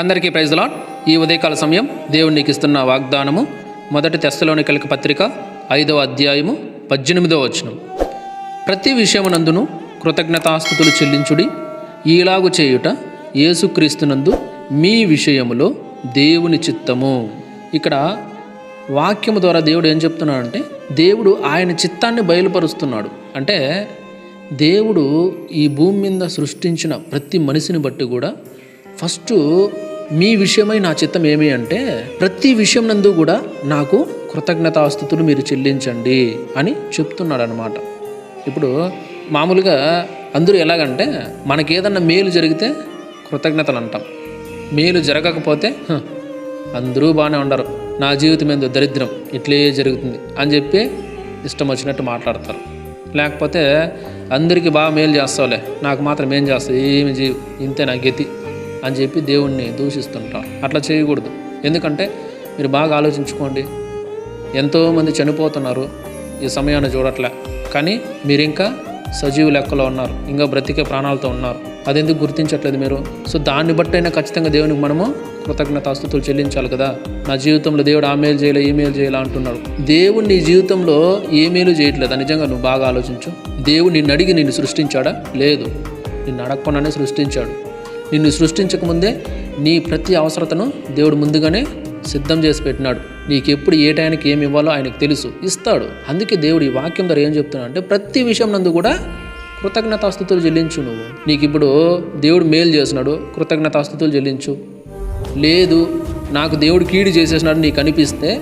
అందరికీ praise lot ఈ ఉదయకాల సమయం దేవునికి ఇస్తున్న వాగ్దానము మొదటి తెస్తలోని కలిక పత్రిక ఐదవ అధ్యాయము పద్దెనిమిదవ వచనం. ప్రతి విషయమునందును కృతజ్ఞతాస్థుతులు చెల్లించుడి. ఈలాగు చేయుట యేసుక్రీస్తునందు మీ విషయములో దేవుని చిత్తము. ఇక్కడ వాక్యము ద్వారా దేవుడు ఏం చెప్తున్నాడంటే దేవుడు ఆయన చిత్తాన్ని బయలుపరుస్తున్నాడు. అంటే దేవుడు ఈ భూమి మీద సృష్టించిన ప్రతి మనిషిని బట్టి కూడా ఫస్ట్ మీ విషయమై నా చిత్తం ఏమి అంటే ప్రతి విషయం నందు కూడా నాకు కృతజ్ఞతాస్థుతులు మీరు చెల్లించండి అని చెప్తున్నాడు అనమాట ఇప్పుడు మామూలుగా అందరూ ఎలాగంటే మనకి ఏదన్నా మేలు జరిగితే కృతజ్ఞతలు అంటాం మేలు జరగకపోతే అందరూ బాగానే ఉండరు. నా జీవితం ఏందో దరిద్రం ఇట్లే జరుగుతుంది అని చెప్పి ఇష్టం వచ్చినట్టు మాట్లాడతారు. లేకపోతే అందరికీ బాగా మేలు చేస్తావులే నాకు మాత్రం ఏం చేస్తావు? ఏమి జీవి ఇంతే నా గతి. అని చెప్పి దేవుణ్ణి దూషిస్తుంటారు అట్లా చేయకూడదు. ఎందుకంటే మీరు బాగా ఆలోచించుకోండి. ఎంతోమంది చనిపోతున్నారు. ఈ సమయాన్ని చూడట్లే. కానీ మీరు ఇంకా సజీవ లెక్కలో ఉన్నారు. ఇంకా బ్రతికే ప్రాణాలతో ఉన్నారు. అది ఎందుకు గుర్తించట్లేదు మీరు? సో దాన్ని బట్టైనా ఖచ్చితంగా దేవునికి మనము కృతజ్ఞతాస్తుతులు చెల్లించాలి కదా. నా జీవితంలో దేవుడు ఆ మేలు చేయలే ఈ మేలు చేయలే అంటున్నాడు. దేవుడు నీ జీవితంలో ఏ మేలు చేయట్లేదా. నిజంగా నువ్వు బాగా ఆలోచించు. దేవుడు నిన్ను అడిగి నిన్ను సృష్టించాడా? లేదు. నిన్ను అడగకుండానే సృష్టించాడు. నిన్ను సృష్టించకముందే నీ ప్రతి అవసరతను దేవుడు ముందుగానే సిద్ధం చేసి పెట్టినాడు. నీకు ఎప్పుడు ఏ టైంకి ఏమి ఇవ్వాలో ఆయనకు తెలుసు. ఇస్తాడు. అందుకే దేవుడు ఈ వాక్యం ద్వారా ఏం చెప్తున్నాడు అంటే ప్రతి విషయం నందు కూడా కృతజ్ఞతాస్థుతులు చెల్లించు నువ్వు. నీకు ఇప్పుడు దేవుడు మేలు చేసినాడు కృతజ్ఞతాస్థుతులు చెల్లించు. లేదు నాకు దేవుడు కీడు చేసేసినాడు నీకు అనిపిస్తే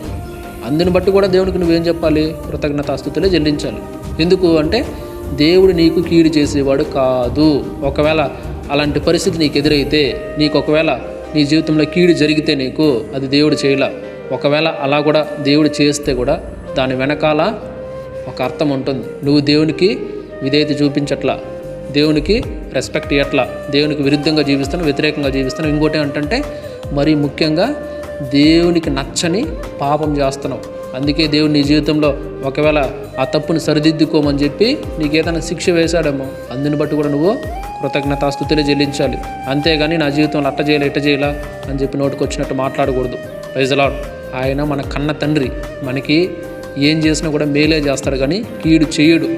అందుని బట్టి కూడా దేవుడికి నువ్వేం చెప్పాలి? కృతజ్ఞతాస్థుతులే చెల్లించాలి. ఎందుకు అంటే దేవుడు నీకు కీడు చేసేవాడు కాదు. ఒకవేళ అలాంటి పరిస్థితి నీకు ఎదురైతే నీకు ఒకవేళ నీ జీవితంలో కీడు జరిగితే నీకు అది దేవుడు చేయలా. ఒకవేళ అలా కూడా దేవుడు చేస్తే కూడా దాని వెనకాల ఒక అర్థం ఉంటుంది. నువ్వు దేవునికి విధేయత చూపించట్లా. దేవునికి రెస్పెక్ట్ ఇవ్వట్లా దేవునికి విరుద్ధంగా జీవిస్తాను వ్యతిరేకంగా జీవిస్తాను ఇంకోటి ఏంటంటే మరి ముఖ్యంగా దేవునికి నచ్చని పాపం చేస్తున్నావు. అందుకే దేవుడు నీ జీవితంలో ఒకవేళ ఆ తప్పుని సరిదిద్దుకోమని చెప్పి నీకు ఏదైనా శిక్ష వేశాడేమో అందుని బట్టి కూడా నువ్వు కృతజ్ఞతాస్థుతులు చెల్లించాలి. అంతేగాని నా జీవితంలో అట్ట చేయాలి ఇట్ట చేయాలా అని చెప్పి నోటికి వచ్చినట్టు మాట్లాడకూడదు. ప్రైజలాడ్ ఆయన మన కన్న తండ్రి. మనకి ఏం చేసినా కూడా మేలే చేస్తాడు కానీ కీడు చేయడు.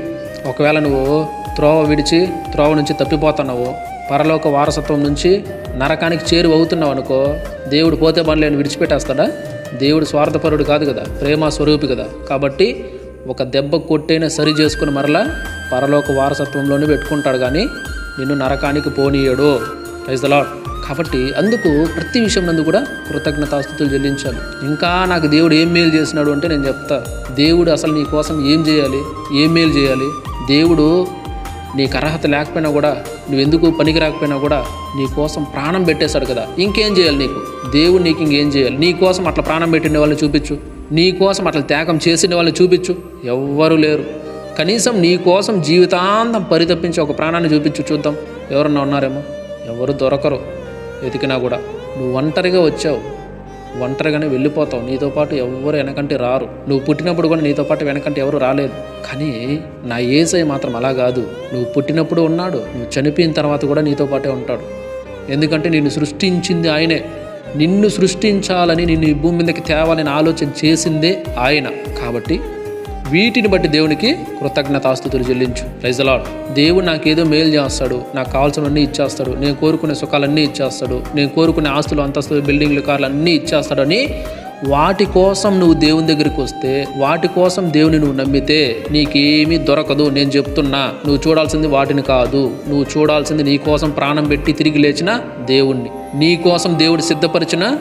ఒకవేళ నువ్వు త్రోవ విడిచి త్రోవ నుంచి తప్పిపోతున్నావు పరలోక వారసత్వం నుంచి నరకానికి చేరువ అవుతున్నావు అనుకో దేవుడు పోతే పనులేని విడిచిపెట్టేస్తాడా? దేవుడు స్వార్థపరుడు కాదు కదా ప్రేమ స్వరూపి కదా. కాబట్టి ఒక దెబ్బ కొట్టైనా సరి చేసుకుని మరలా పరలోక వారసత్వంలోనే పెట్టుకుంటాడు. కానీ నిన్ను నరకానికి పోనీయడు. ప్రైజ్ లాడ్ కాబట్టి అందుకు ప్రతి విషయం నందు కూడా కృతజ్ఞతాస్థుతులు చెల్లించాలి. ఇంకా నాకు దేవుడు ఏం మేలు చేసినాడు అంటే నేను చెప్తా. దేవుడు అసలు నీ కోసం ఏం చేయాలి? ఏం మేలు చేయాలి? దేవుడు నీకు అర్హత లేకపోయినా కూడా నువ్వు ఎందుకు పనికి రాకపోయినా కూడా నీ కోసం ప్రాణం పెట్టేశాడు కదా. ఇంకేం చేయాలి నీకు? దేవుడు నీకు ఇంకేం చేయాలి? నీ కోసం అట్లా ప్రాణం పెట్టిన వాళ్ళని చూపించు. నీ కోసం అట్లా త్యాగం చేసిన వాళ్ళని చూపించు. ఎవ్వరూ లేరు. కనీసం నీ కోసం జీవితాంతం పరితప్పించి ఒక ప్రాణాన్ని చూపించు చూద్దాం. ఎవరన్నా ఉన్నారేమో? ఎవరు దొరకరు. వెతికినా కూడా. నువ్వు ఒంటరిగా వచ్చావు. ఒంటరిగానే వెళ్ళిపోతావు. నీతో పాటు ఎవరు వెనకంటే రారు. నువ్వు పుట్టినప్పుడు కూడా నీతో పాటు వెనకంటే ఎవరు రాలేదు. కానీ నా ఏసై మాత్రం అలా కాదు. నువ్వు పుట్టినప్పుడు ఉన్నాడు. నువ్వు చనిపోయిన తర్వాత కూడా నీతో పాటే ఉంటాడు. ఎందుకంటే నిన్ను సృష్టించింది ఆయనే. నిన్ను సృష్టించాలని నిన్ను ఈ భూమి మీదకి తేవాలని ఆలోచన చేసిందే ఆయన. కాబట్టి వీటిని బట్టి దేవునికి కృతజ్ఞతాస్తుతులు చెల్లించు. రైజలాడ్ దేవుడు నాకేదో మేలు చేస్తాడు నాకు కావాల్సినవన్నీ ఇచ్చేస్తాడు నేను కోరుకునే సుఖాలన్నీ ఇచ్చేస్తాడు నేను కోరుకునే ఆస్తులు అంతస్తులు బిల్డింగ్లు కార్లు అన్నీ ఇచ్చేస్తాడని వాటి కోసం నువ్వు దేవుని దగ్గరికి వస్తే వాటి కోసం దేవుని నువ్వు నమ్మితే నీకేమీ దొరకదు. నేను చెప్తున్నా నువ్వు చూడాల్సింది వాటిని కాదు. నువ్వు చూడాల్సింది నీ కోసం ప్రాణం పెట్టి తిరిగి లేచిన దేవుణ్ణి. నీ కోసం దేవుడు సిద్ధపరిచిన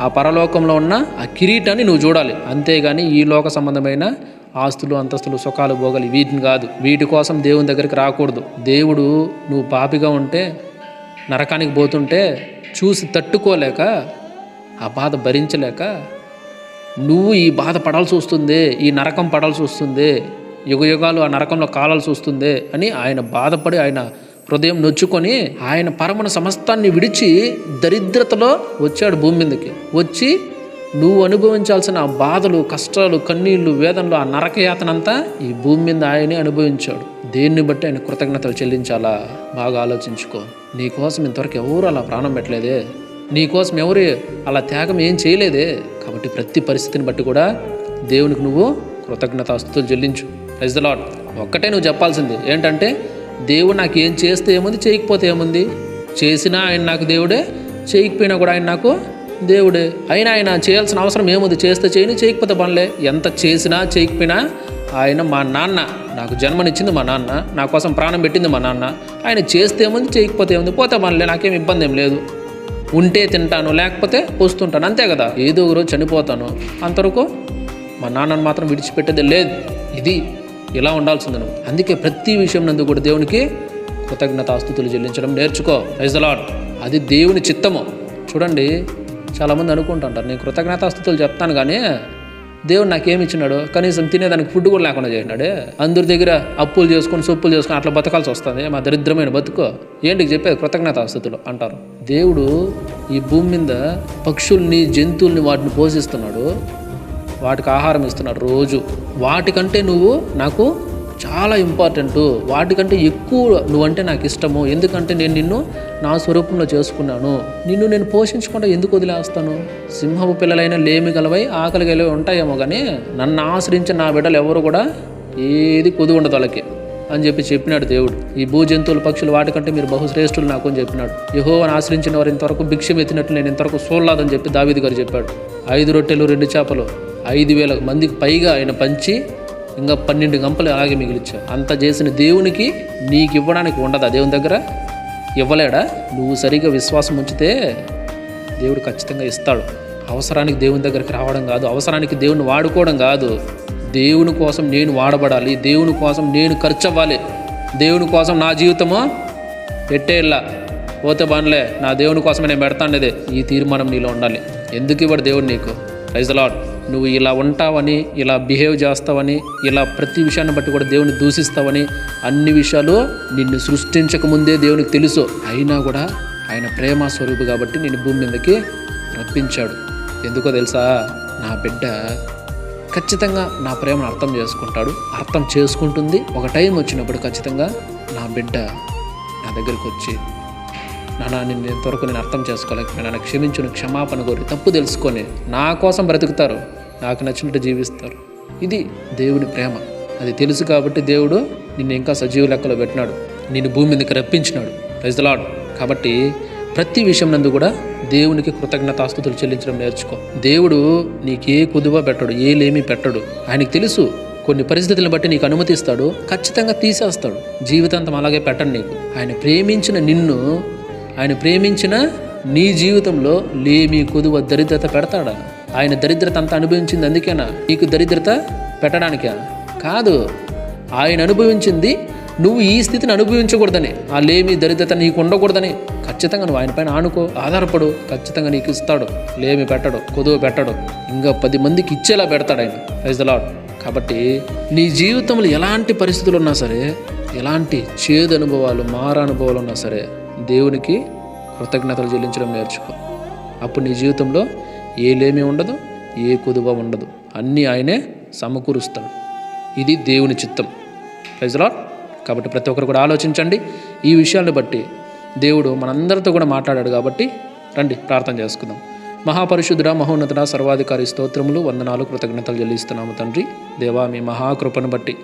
ఆ పరలోకంలో ఉన్న ఆ కిరీటాన్ని నువ్వు చూడాలి. అంతేగాని ఈ లోక సంబంధమైన ఆస్తులు అంతస్తులు సుఖాలు భోగాలు వీటిని కాదు. వీటి కోసం దేవుని దగ్గరికి రాకూడదు. దేవుడు నువ్వు పాపిగా ఉంటే నరకానికి పోతుంటే చూసి తట్టుకోలేక ఆ బాధ భరించలేక నువ్వు ఈ బాధ పడాల్సి వస్తుంది ఈ నరకం పడాల్సి వస్తుంది యుగ యుగాలు ఆ నరకంలో కాలాల్సి వస్తుంది అని ఆయన బాధపడి ఆయన హృదయం నొచ్చుకొని ఆయన పరమన సమస్తాన్ని విడిచి దరిద్రతలో వచ్చాడు భూమి మీదకి. వచ్చి నువ్వు అనుభవించాల్సిన ఆ బాధలు కష్టాలు కన్నీళ్ళు వేదనలు ఆ నరకయాతనంతా ఈ భూమి మీద ఆయనే అనుభవించాడు. దేన్ని బట్టి ఆయన కృతజ్ఞతలు చెల్లించాలా? బాగా ఆలోచించుకో. నీ కోసం ఇంతవరకు ఎవరు అలా ప్రాణం పెట్టలేదే. నీకోసం ఎవరు అలా త్యాగం ఏం చేయలేదే. కాబట్టి ప్రతి పరిస్థితిని బట్టి కూడా దేవునికి నువ్వు కృతజ్ఞతాస్తుతులు చెల్లించు. ప్రైజ్ ద లాడ్ ఒక్కటే నువ్వు చెప్పాల్సింది ఏంటంటే దేవుడు నాకు ఏం చేస్తే ఏముంది చేయకపోతే ఏముంది? చేసినా ఆయన నాకు దేవుడే చేయకపోయినా కూడా ఆయన నాకు దేవుడే. అయినా ఆయన చేయాల్సిన అవసరం ఏముంది? చేస్తే చేయని చేయకపోతే పనులే. ఎంత చేసినా చేయకపోయినా ఆయన మా నాన్న నాకు జన్మనిచ్చింది మా నాన్న నా కోసం ప్రాణం పెట్టింది మా నాన్న. ఆయన చేస్తే ఏముంది? చేయకపోతే ఏముంది? పోతే పనులే నాకేం ఇబ్బంది ఏం లేదు. ఉంటే తింటాను లేకపోతే పోస్తుంటాను అంతే కదా? ఏదో ఒక రోజు చనిపోతాను. అంతవరకు మా నాన్నను మాత్రం విడిచిపెట్టేది లేదు. ఇది ఇలా ఉండాల్సింది నువ్వు అందుకే ప్రతి విషయం నందు కూడా దేవునికి కృతజ్ఞత ఆస్తుతులు చెల్లించడం నేర్చుకో. లాడ్ అది దేవుని చిత్తము. చూడండి చాలామంది అనుకుంటుంటారు నేను కృతజ్ఞతాస్తుతులు చెప్తాను కానీ దేవుడు నాకేమి ఇచ్చినాడు? కనీసం తినేదానికి ఫుడ్ కూడా లేకుండా చేసినాడే? అందరి దగ్గర అప్పులు చేసుకొని సొప్పులు చేసుకొని అట్లా బతకాల్సి వస్తుంది మా దరిద్రమైన బతుకు. ఏంటికి చెప్పేది? కృతజ్ఞతాస్తుతులు అంటారు. దేవుడు ఈ భూమి మీద పక్షుల్ని జంతువుల్ని వాటిని పోషిస్తున్నాడు. వాటికి ఆహారం ఇస్తున్నాడు రోజు. వాటికంటే నువ్వు నాకు చాలా ఇంపార్టెంట్. వాటికంటే ఎక్కువ నువ్వంటే నాకు ఇష్టము. ఎందుకంటే నేను నిన్ను నా స్వరూపంలో చేసుకున్నాను. నిన్ను నేను పోషించకుండా ఎందుకు వదిలేస్తాను? సింహపు పిల్లలైన లేమి గలవై ఆకలి గలవై ఉంటాయేమో కానీ నన్ను ఆశ్రయించిన నా బిడ్డలు ఎవరు కూడా ఏది కొద్ది ఉండదు వాళ్ళకి అని చెప్పి చెప్పినాడు దేవుడు. ఈ భూ జంతువుల పక్షులు వాటికంటే మీరు బహుశ్రేష్ఠులు నాకు అని చెప్పినాడు. యహోవని ఆశ్రయించిన వారు ఇంతవరకు భిక్షం ఎత్తినట్లు నేను ఇంతవరకు సోల్లాదని చెప్పి దావీది గారు చెప్పాడు. ఐదు రొట్టెలు రెండు చేపలు ఐదు వేల మందికి పైగా ఆయన పంచి ఇంకా పన్నెండు గంపలు అలాగే మిగిలిచ్చావు అంత చేసిన దేవునికి నీకు ఇవ్వడానికి ఉండదా దేవుని దగ్గర? ఇవ్వలేడా? నువ్వు సరిగా విశ్వాసం ఉంచితే దేవుడు ఖచ్చితంగా ఇస్తాడు. అవసరానికి దేవుని దగ్గరికి రావడం కాదు. అవసరానికి దేవుని వాడుకోవడం కాదు. దేవుని కోసం నేను వాడబడాలి. దేవుని కోసం నేను ఖర్చు అవ్వాలి దేవుని కోసం నా జీవితము పెట్టేలా పోతే బానులే. నా దేవుని కోసమే నేను పెడతాండేదే ఈ తీర్మానం నీలో ఉండాలి. ఎందుకు ఇవ్వడు దేవుడు నీకు? రైజలాడు లాడ్ నువ్వు ఇలా ఉంటావని ఇలా బిహేవ్ చేస్తావని ఇలా ప్రతి విషయాన్ని బట్టి కూడా దేవుని దూషిస్తావని అన్ని విషయాలు నిన్ను సృష్టించక ముందే దేవునికి తెలుసు. అయినా కూడా ఆయన ప్రేమ స్వరూపు కాబట్టి నేను భూమి మీదకి రప్పించాడు. ఎందుకో తెలుసా? నా బిడ్డ ఖచ్చితంగా నా ప్రేమను అర్థం చేసుకుంటాడు. అర్థం చేసుకుంటుంది. ఒక టైం వచ్చినప్పుడు ఖచ్చితంగా నా బిడ్డ నా దగ్గరికి వచ్చి నానా నిన్ను ఇంతవరకు నేను అర్థం చేసుకోలేకపోయినా. నన్ను క్షమించును క్షమాపణ కోరి తప్పు తెలుసుకొని నా కోసం బ్రతుకుతారు. నాకు నచ్చినట్టు జీవిస్తారు. ఇది దేవుని ప్రేమ. అది తెలుసు కాబట్టి దేవుడు నిన్ను ఇంకా సజీవ లెక్కలో పెట్టినాడు. నిన్ను భూమి మీదకి రప్పించినాడు. రైజలాడ్ కాబట్టి ప్రతి విషయం నందు కూడా దేవునికి కృతజ్ఞతాస్తుతులు చెల్లించడం నేర్చుకో. దేవుడు నీకే కుదువ పెట్టడు ఏలేమీ పెట్టడు. ఆయనకు తెలుసు కొన్ని పరిస్థితులను బట్టి నీకు అనుమతిస్తాడు ఖచ్చితంగా తీసేస్తాడు. జీవితాంతం అలాగే పెట్టండి నీకు. ఆయన ప్రేమించిన నిన్ను ఆయన ప్రేమించిన నీ జీవితంలో లేమి కుదువ దరిద్రత పెడతాడా? ఆయన దరిద్రత అంత అనుభవించింది అందుకేనా? నీకు దరిద్రత పెట్టడానికా? కాదు. ఆయన అనుభవించింది నువ్వు ఈ స్థితిని అనుభవించకూడదని. ఆ లేమి దరిద్రత నీకు ఉండకూడదని. ఖచ్చితంగా నువ్వు ఆయన పైన ఆనుకో ఆధారపడు. ఖచ్చితంగా నీకు ఇస్తాడు. లేమి పెట్టడు కొదువు పెట్టడు. ఇంకా పది మందికి ఇచ్చేలా పెడతాడు ఆయన. రైజ్ లాడ్ కాబట్టి నీ జీవితంలో ఎలాంటి పరిస్థితులు ఉన్నా సరే ఎలాంటి చేదు అనుభవాలు మార అనుభవాలు ఉన్నా సరే దేవునికి కృతజ్ఞతలు చెల్లించడం నేర్చుకో. అప్పుడు నీ జీవితంలో ఏలేమి ఉండదు ఏ కుదువ ఉండదు. అన్నీ ఆయనే సమకూరుస్తాడు. ఇది దేవుని చిత్తం. ప్రైజ్లాట్ కాబట్టి ప్రతి ఒక్కరు కూడా ఆలోచించండి. ఈ విషయాన్ని బట్టి దేవుడు మనందరితో కూడా మాట్లాడాడు కాబట్టి రండి ప్రార్థన చేసుకుందాం. మహాపరిశుద్ధుడ మహోన్నతుడ సర్వాధికారి స్తోత్రములు వందనాలు కృతజ్ఞతలు చెల్లిస్తున్నాము తండ్రి. దేవా మీ మహాకృపను బట్టి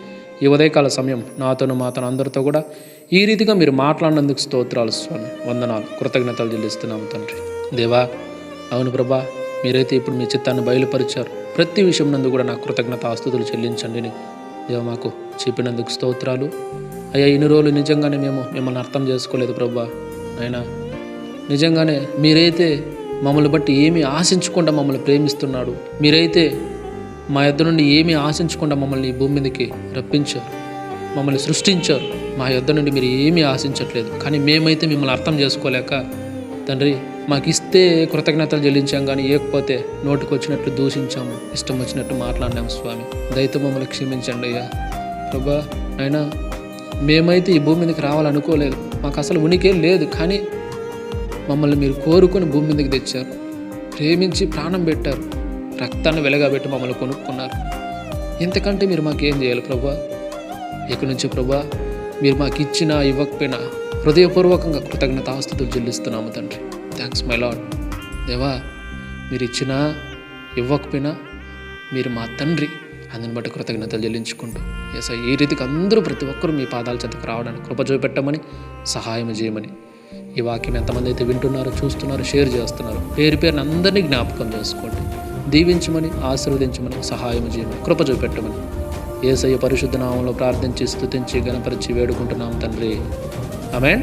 ఈ ఉదయకాల సమయం నాతోను మాతను అందరితో కూడా ఈ రీతిగా మీరు మాట్లాడినందుకు స్తోత్రాలు స్వామి. వందనాలు కృతజ్ఞతలు చెల్లిస్తున్నాము తండ్రి. దేవా అవును ప్రభా మీరైతే ఇప్పుడు మీ చిత్తాన్ని బయలుపరిచారు. ప్రతి విషయం నందు కూడా నా కృతజ్ఞత ఆస్తుతులు చెల్లించండి. దేవ మాకు చెప్పినందుకు స్తోత్రాలు. అయ్యా ఇన్ని రోజులు నిజంగానే మేము మిమ్మల్ని అర్థం చేసుకోలేదు ప్రభా. అయినా నిజంగానే మీరైతే మమ్మల్ని బట్టి ఏమీ ఆశించకుండా మమ్మల్ని ప్రేమిస్తున్నాడు. మీరైతే మా యొద్ నుండి ఏమీ ఆశించకుండా మమ్మల్ని ఈ భూమి మీదకి రప్పించారు. మమ్మల్ని సృష్టించారు. మా యొద్ నుండి మీరు ఏమీ ఆశించట్లేదు. కానీ మేమైతే మిమ్మల్ని అర్థం చేసుకోలేక తండ్రి మాకు ఇస్తే కృతజ్ఞతలు చెల్లించాం కానీ ఇవ్వకపోతే నోటికి వచ్చినట్లు దూషించాము. ఇష్టం వచ్చినట్టు మాట్లాడినాము స్వామి. దయతో మమ్మల్ని క్షమించండి అయ్యా. ప్రభా అయినా మేమైతే ఈ భూమి మీదకి రావాలనుకోలేదు. మాకు అసలు ఉనికి లేదు కానీ మమ్మల్ని మీరు కోరుకొని భూమి మీదకి తెచ్చారు. ప్రేమించి ప్రాణం పెట్టారు. రక్తాన్ని వెలగబెట్టి మమ్మల్ని కొనుక్కున్నారు. ఇంతకంటే మీరు మాకేం చేయాలి ప్రభా? ఇక నుంచి ప్రభా మీరు మాకు ఇచ్చినా ఇవ్వకపోయినా హృదయపూర్వకంగా కృతజ్ఞత ఆస్తుతులు చెల్లిస్తున్నాము తండ్రి. థ్యాంక్స్ మై లాడ్ దేవా మీరు ఇచ్చినా ఇవ్వకపోయినా మీరు మా తండ్రి. అందుని బట్టి కృతజ్ఞతలు చెల్లించుకుంటూ ఎస్ ఈ రీతికి అందరూ ప్రతి ఒక్కరూ మీ పాదాల చెంతకు రావడానికి కృప చూపెట్టమని సహాయం చేయమని. ఈ వాక్యం ఎంతమంది అయితే వింటున్నారో చూస్తున్నారో షేర్ చేస్తున్నారు పేరు పేరుని అందరినీ జ్ఞాపకం చేసుకోండి. దీవించమని ఆశీర్వదించమని సహాయం చేయమని కృప చూపెట్టమని. ఏసయ్య పరిశుద్ధ నామంలో ప్రార్థించి స్థుతించి గణపరిచి వేడుకుంటున్నాం తండ్రి. ఆమెన్.